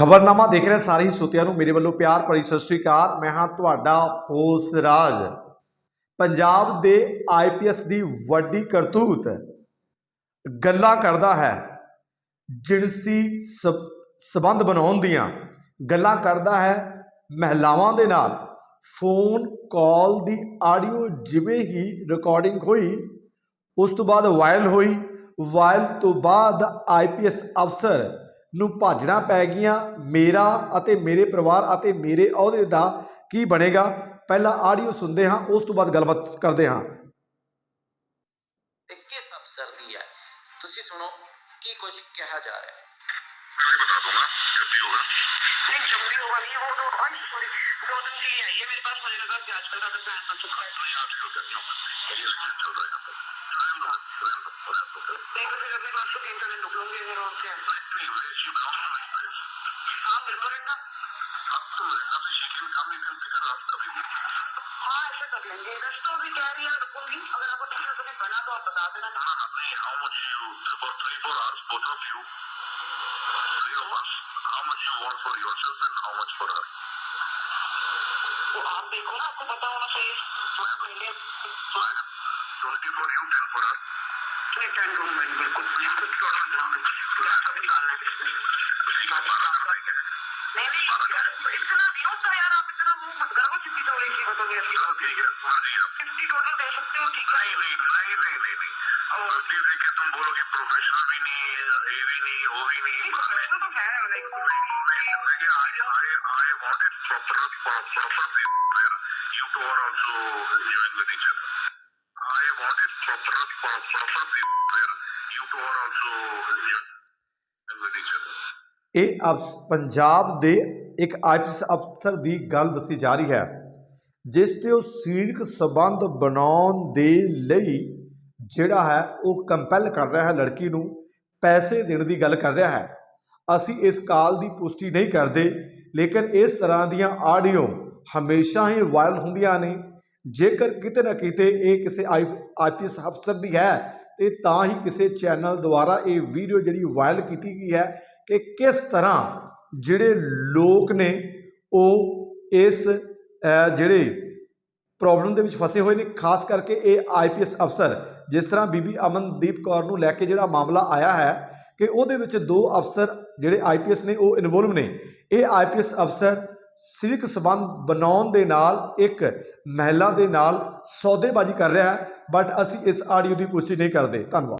ਖਬਰਨਾਮਾ ਦੇਖ ਰਹੇ ਸਾਰੇ ਹੀ ਸੋਤਿਆਂ ਨੂੰ ਮੇਰੇ ਵੱਲੋਂ ਪਿਆਰ ਭਰੀ ਸਤਿ ਸ੍ਰੀ ਅਕਾਲ। ਮੈਂ ਹਾਂ ਤੁਹਾਡਾ ਹੋਸ ਰਾਜ। ਪੰਜਾਬ ਦੇ ਆਈਪੀਐਸ ਦੀ ਵੱਡੀ ਕਰਤੂਤ ਗੱਲਾਂ ਕਰਦਾ ਹੈ। ਜਿਣਸੀ ਸਬ- ਸਬੰਧ ਬਣਾਉਣ ਦੀਆਂ ਗੱਲਾਂ ਕਰਦਾ ਹੈ ਮਹਿਲਾਵਾਂ ਦੇ ਨਾਲ। ਫੋਨ ਕਾਲ ਦੀ ਆਡੀਓ ਜਿਵੇਂ ਹੀ ਰਿਕਾਰਡਿੰਗ ਹੋਈ, ਉਸ ਤੋਂ ਬਾਅਦ ਵਾਇਰਲ ਹੋਈ। ਵਾਇਰਲ ਤੋਂ ਬਾਅਦ ਆਈਪੀਐਸ ਅਫਸਰ ਨੂੰ ਭਾਜਣਾ ਪੈ ਗਈਆਂ ਮੇਰਾ ਅਤੇ ਮੇਰੇ ਪਰਿਵਾਰ ਅਤੇ ਮੇਰੇ ਅਹੁਦੇ ਦਾ ਕੀ ਬਣੇਗਾ ਪਹਿਲਾਂ ਆਡੀਓ ਸੁਣਦੇ ਹਾਂ ਉਸ ਤੋਂ ਬਾਅਦ ਗੱਲਬਾਤ ਕਰਦੇ ਹਾਂ ਤੇ ਕਿਸ ਅਫਸਰ ਦੀ ਹੈ ਤੁਸੀਂ ਸੁਣੋ ਕੀ ਕੁਝ ਕਿਹਾ ਜਾ ਰਿਹਾ ਹੈ मैं बता दूंगा जब भी होगा नहीं जब भी होगा नहीं वो तो आई सॉरी दो दिन के लिए आई है मेरे पास मुझे लगा कि आजकल का तो प्लान बन चुका है नहीं आप शुरू करती हूँ ये सीजन चल रहा है internet लोग नहीं विदेश यू हाँ मेरे को अब तो रहना तो she can come you can pick कभी भी हाँ ऐसे कर लेंगे रेस्टोर भी कह रही है रुकूँगी अगर आपको टिकट कभी बना तो आप बता देना ना ना नहीं how much you for three four hours both of you three hours how much you want for yourself and how much for her आप देखो ना आपको पता होना चाहिए तो पहले 24 you 10 for नहीं टेन रूम में बिल्कुल बिल्कुल थोड़ा ध्यान रास्ता भी निकालना है उसी का बारह कराएंगे। नहीं नहीं यार, इतना नहीं होता यार आप इतना वो मत करो चिंती तो रही चीजों की ऐसी चलो ठीक है, मर्जी है। फिफ्टी टोटल दे सकते हो ठीक है नहीं नहीं नहीं नहीं नहीं नहीं और फिर देखिए तुम बोलो कि प्रोफेशनल भी नहीं है ये भी नहीं वो भी नहीं नहीं प्रोफेशनल तो है लाइक नहीं नहीं I I I wanted proper proper people where you two are also enjoying with each other. I wanted proper proper people where you two are also enjoying with each other. ਇਹ ਪੰਜਾਬ ਦੇ ਇੱਕ IPS ਅਫਸਰ ਦੀ ਗੱਲ ਦੱਸੀ ਜਾ ਰਹੀ ਹੈ, ਜਿਸ ਤੇ ਉਹ ਸਰੀਰਕ ਸੰਬੰਧ ਬਣਾਉਣ ਦੇ ਲਈ ਜਿਹੜਾ ਹੈ, ਉਹ ਕੰਪੈਲ ਕਰ ਰਿਹਾ ਹੈ ਲੜਕੀ ਨੂੰ ਪੈਸੇ ਦੇਣ ਦੀ ਗੱਲ ਕਰ ਰਿਹਾ ਹੈ ਅਸੀਂ ਇਸ ਕਾਲ ਦੀ ਪੁਸ਼ਟੀ ਨਹੀਂ ਕਰਦੇ, ਲੇਕਿਨ ਇਸ ਤਰ੍ਹਾਂ ਦੀਆਂ ਆਡੀਓ ਹਮੇਸ਼ਾ ਹੀ ਵਾਇਰਲ ਹੁੰਦੀਆਂ ਨੇ ਜੇਕਰ ਕਿਤੇ ਨਾ ਕਿਤੇ ਇਹ ਕਿਸੇ ਆਈਪੀਐਸ ਅਫਸਰ ਦੀ ਹੈ, ਤੇ ਤਾਂ ਹੀ ਕਿਸੇ ਚੈਨਲ ਦੁਆਰਾ ਇਹ ਵੀਡੀਓ ਜਿਹੜੀ ਵਾਇਰਲ ਕੀਤੀ ਗਈ ਹੈ ਕਿ ਕਿਸ ਤਰ੍ਹਾਂ ਜਿਹੜੇ ਲੋਕ ਨੇ ਉਹ ਇਸ ਜਿਹੜੇ ਪ੍ਰੋਬਲਮ ਦੇ ਵਿੱਚ ਫਸੇ ਹੋਏ ਨੇ, ਖਾਸ ਕਰਕੇ ਇਹ ਆਈਪੀਐਸ ਅਫਸਰ, ਜਿਸ ਤਰ੍ਹਾਂ ਬੀਬੀ ਅਮਨਦੀਪ ਕੌਰ ਨੂੰ ਲੈ ਕੇ ਜਿਹੜਾ ਮਾਮਲਾ ਆਇਆ ਹੈ ਕਿ ਉਹਦੇ ਵਿੱਚ ਦੋ ਅਫਸਰ ਜਿਹੜੇ ਆਈਪੀਐਸ ਨੇ ਉਹ ਇਨਵੋਲਵ ਨੇ। ਇਹ ਆਈਪੀਐਸ ਅਫਸਰ ਸਰੀਰਕ ਸੰਬੰਧ ਬਣਾਉਣ ਦੇ ਨਾਲ ਇੱਕ ਮਹਿਲਾ ਦੇ ਨਾਲ ਸੌਦੇਬਾਜ਼ੀ ਕਰ ਰਿਹਾ ਹੈ ਬਟ ਅਸੀਂ ਇਸ ਆਡੀਓ ਦੀ ਪੁਸ਼ਟੀ ਨਹੀਂ ਕਰਦੇ। ਧੰਨਵਾਦ।